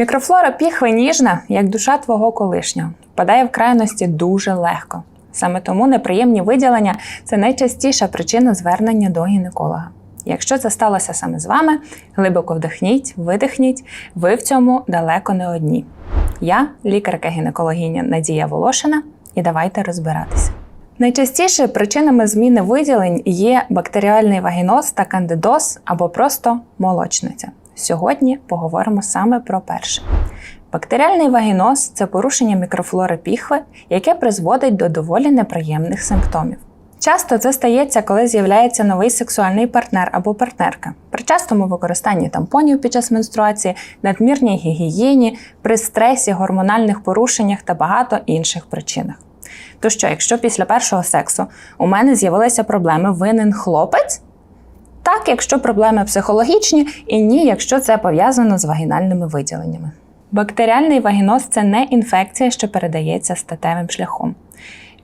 Мікрофлора піхви ніжна, як душа твого колишнього, впадає в крайності дуже легко. Саме тому неприємні виділення це найчастіша причина звернення до гінеколога. Якщо це сталося саме з вами, глибоко вдихніть, видихніть, ви в цьому далеко не одні. Я лікарка-гінекологиня Надія Волошина, і давайте розбиратися. Найчастіше причинами зміни виділень є бактеріальний вагіноз та кандидоз або просто молочниця. Сьогодні поговоримо саме про перше. Бактеріальний вагіноз це порушення мікрофлори піхви, яке призводить до доволі неприємних симптомів. Часто це стається, коли з'являється новий сексуальний партнер або партнерка, при частому використанні тампонів під час менструації, надмірній гігієні, при стресі, гормональних порушеннях та багато інших причинах. То що, якщо після першого сексу у мене з'явилися проблеми, винен хлопець? Так, якщо проблеми психологічні, і ні, якщо це пов'язано з вагінальними виділеннями. Бактеріальний вагіноз це не інфекція, що передається статевим шляхом.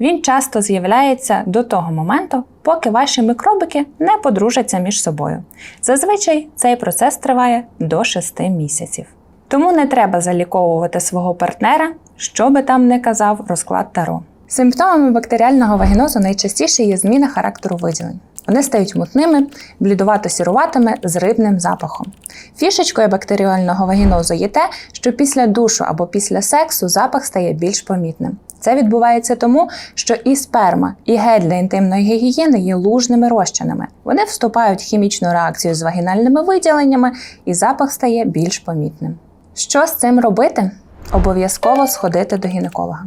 Він часто з'являється до того моменту, поки ваші мікробики не подружаться між собою. Зазвичай цей процес триває до 6 місяців. Тому не треба заліковувати свого партнера, що би там не казав розклад Таро. Симптомами бактеріального вагінозу найчастіше є зміна характеру виділень. Вони стають мутними, блідувато-сіруватими з рибним запахом. Фішечкою бактеріального вагінозу є те, що після душу або після сексу запах стає більш помітним. Це відбувається тому, що і сперма, і гель для інтимної гігієни є лужними розчинами. Вони вступають в хімічну реакцію з вагінальними виділеннями, і запах стає більш помітним. Що з цим робити? Обов'язково сходити до гінеколога.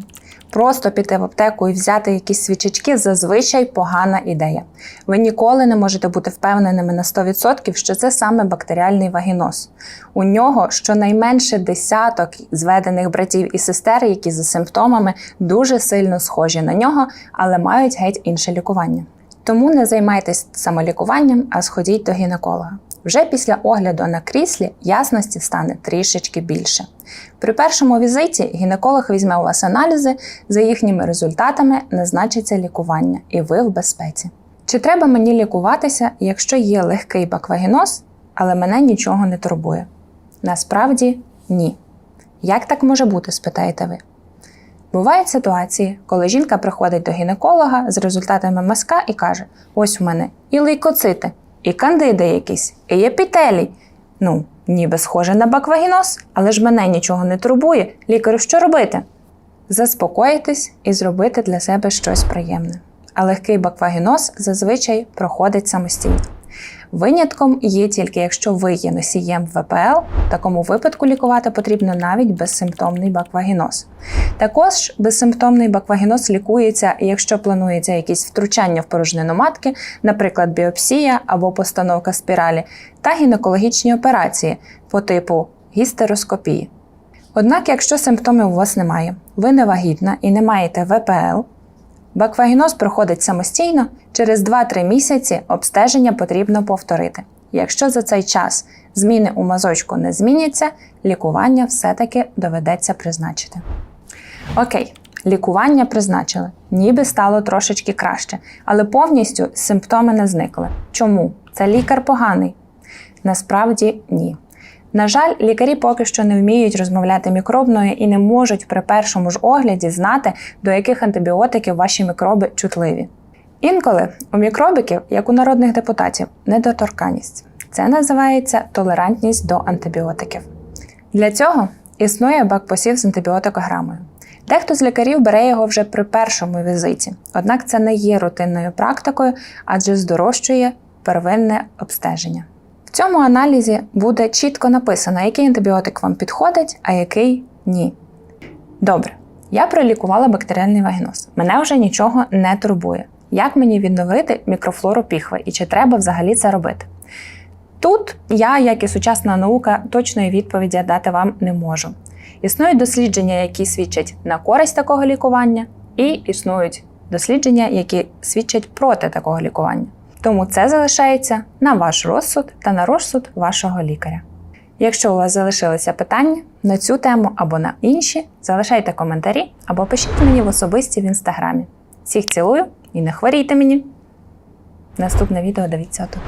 Просто піти в аптеку і взяти якісь свічечки зазвичай погана ідея. Ви ніколи не можете бути впевненими на 100%, що це саме бактеріальний вагіноз. У нього щонайменше десяток зведених братів і сестер, які за симптомами дуже сильно схожі на нього, але мають геть інше лікування. Тому не займайтесь самолікуванням, а сходіть до гінеколога. Вже після огляду на кріслі ясності стане трішечки більше. При першому візиті гінеколог візьме у вас аналізи, за їхніми результатами назначиться лікування, і ви в безпеці. Чи треба мені лікуватися, якщо є легкий баквагіноз, але мене нічого не турбує? Насправді ні. Як так може бути, спитаєте ви? Бувають ситуації, коли жінка приходить до гінеколога з результатами мазка і каже: ось у мене і лейкоцити, і кандиди якісь, і епітелій. Ну, ніби схоже на баквагіноз, але ж мене нічого не турбує. Лікарю, що робити? Заспокоїтись і зробити для себе щось приємне. А легкий баквагіноз зазвичай проходить самостійно. Винятком є тільки якщо ви є носієм ВПЛ, в такому випадку лікувати потрібно навіть безсимптомний баквагіноз. Також безсимптомний баквагіноз лікується, якщо планується якісь втручання в порожнину матки, наприклад, біопсія або постановка спіралі, та гінекологічні операції по типу гістероскопії. Однак, якщо симптомів у вас немає, ви не вагітна і не маєте ВПЛ, Баквагіноз проходить самостійно, через 2-3 місяці обстеження потрібно повторити. Якщо за цей час зміни у мазочку не зміняться, лікування все-таки доведеться призначити. Окей, лікування призначили, ніби стало трошечки краще, але повністю симптоми не зникли. Чому? Це лікар поганий? Насправді ні. На жаль, лікарі поки що не вміють розмовляти мікробною і не можуть при першому ж огляді знати, до яких антибіотиків ваші мікроби чутливі. Інколи у мікробиків, як у народних депутатів, недоторканність. Це називається толерантність до антибіотиків. Для цього існує бакпосів з антибіотикограмою. Дехто з лікарів бере його вже при першому візиті, однак це не є рутинною практикою, адже здорожчує первинне обстеження. В цьому аналізі буде чітко написано, який антибіотик вам підходить, а який ні. Добре, я пролікувала бактеріальний вагіноз. Мене вже нічого не турбує. Як мені відновити мікрофлору піхви і чи треба взагалі це робити? Тут я, як і сучасна наука, точної відповіді дати вам не можу. Існують дослідження, які свідчать на користь такого лікування, і існують дослідження, які свідчать проти такого лікування. Тому це залишається на ваш розсуд та на розсуд вашого лікаря. Якщо у вас залишилися питання на цю тему або на інші, залишайте коментарі або пишіть мені в особисті в інстаграмі. Всіх цілую і не хворійте мені! Наступне відео дивіться тут.